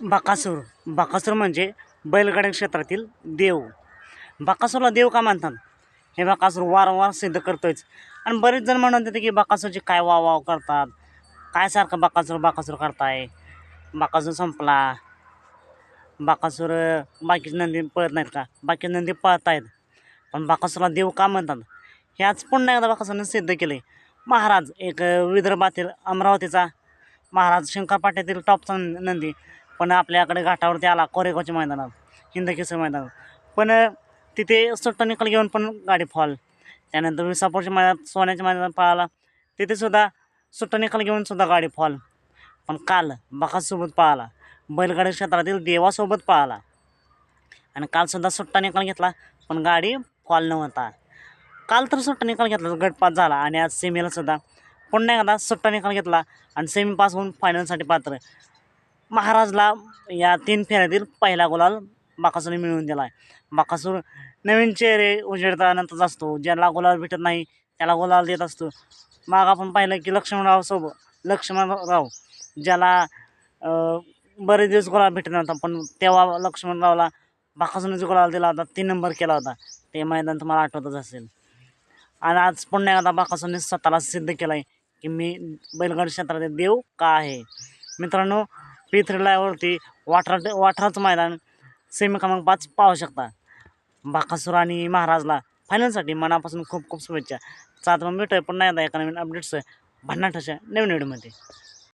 बाकासूर. बाकासूर म्हणजे बैलगाड्या क्षेत्रातील देव. बाकासूरला देव का मानतात? हे बाकासूर वारंवार सिद्ध करतोयच. आणि बरेच जण म्हणत होते की बकासूरची काय वाव वाव करतात? काय सारखं बाकासूर बाकासूर करताय? बाकासूर संपला. बाकासूर बाकीचे नंदी पळत नाहीत का? बाकी नंदी पळत आहेत पण बाकासूरला देव का म्हणतात ह्याच पुन्हा एकदा बाकासूरने सिद्ध केले. महाराज एक विदर्भातील अमरावतीचा महाराज शंकर पाट्यातील टॉपचा नंदी. पण आपल्याकडे घाटावरती आला कोरेगावच्या मैदानात हिंदकेसर मैदानात. पण तिथे सुट्टा निकाल घेऊन पण गाडी फॉल. त्यानंतर विसापूरच्या मैदानात सोन्याच्या मैदानात पळाला. तिथेसुद्धा सुट्टा निकाल घेऊन सुद्धा गाडी फॉल. पण काल बकासोबत पळाला. बैलगाडी क्षेत्रातील देवासोबत पळाला. आणि कालसुद्धा सुट्टा निकाल घेतला पण गाडी फॉल नव्हता. काल तर सुट्टा निकाल घेतला गटपात झाला. आणि आज सेमीलासुद्धा पुन्हा एकदा सुट्टा निकाल घेतला आणि सेमी पास होऊन फायनलसाठी पात्र. महाराजला या तीन फेऱ्यातील पहिला गुलाल बाकासूरने मिळवून दिला आहे. बाकासूर नवीन चेहरे उजेडतानंतरच असतो. ज्याला गुलाल भेटत नाही त्याला गुलाल देत असतो. मग आपण पाहिलं की लक्ष्मणराव सोबत लक्ष्मणराव ज्याला बरेच दिवस गुलाल भेटत नव्हता पण तेव्हा लक्ष्मणरावला बाकासूरने जो गुलाल दिला होता तीन नंबर केला होता. ते मैदान तुम्हाला आठवतच असेल. आणि आज पुन्हा एकदा बाकासूरने स्वतःला सिद्ध केलं आहे की मी बैलगाडी क्षेत्रातील देव का आहे? मित्रांनो पी थ्री लायवरती वाठरा वाठराचं मैदान सेमी क्रमांक पाच पाहू शकता. बाकासूर आणि महाराजला फायनलसाठी मनापासून खूप खूप शुभेच्छा. चालतं मग भेटूया पुन्हा एकदा एका नवीन अपडेट्स भन्नाट अशा नवीन व्हिडिओमध्ये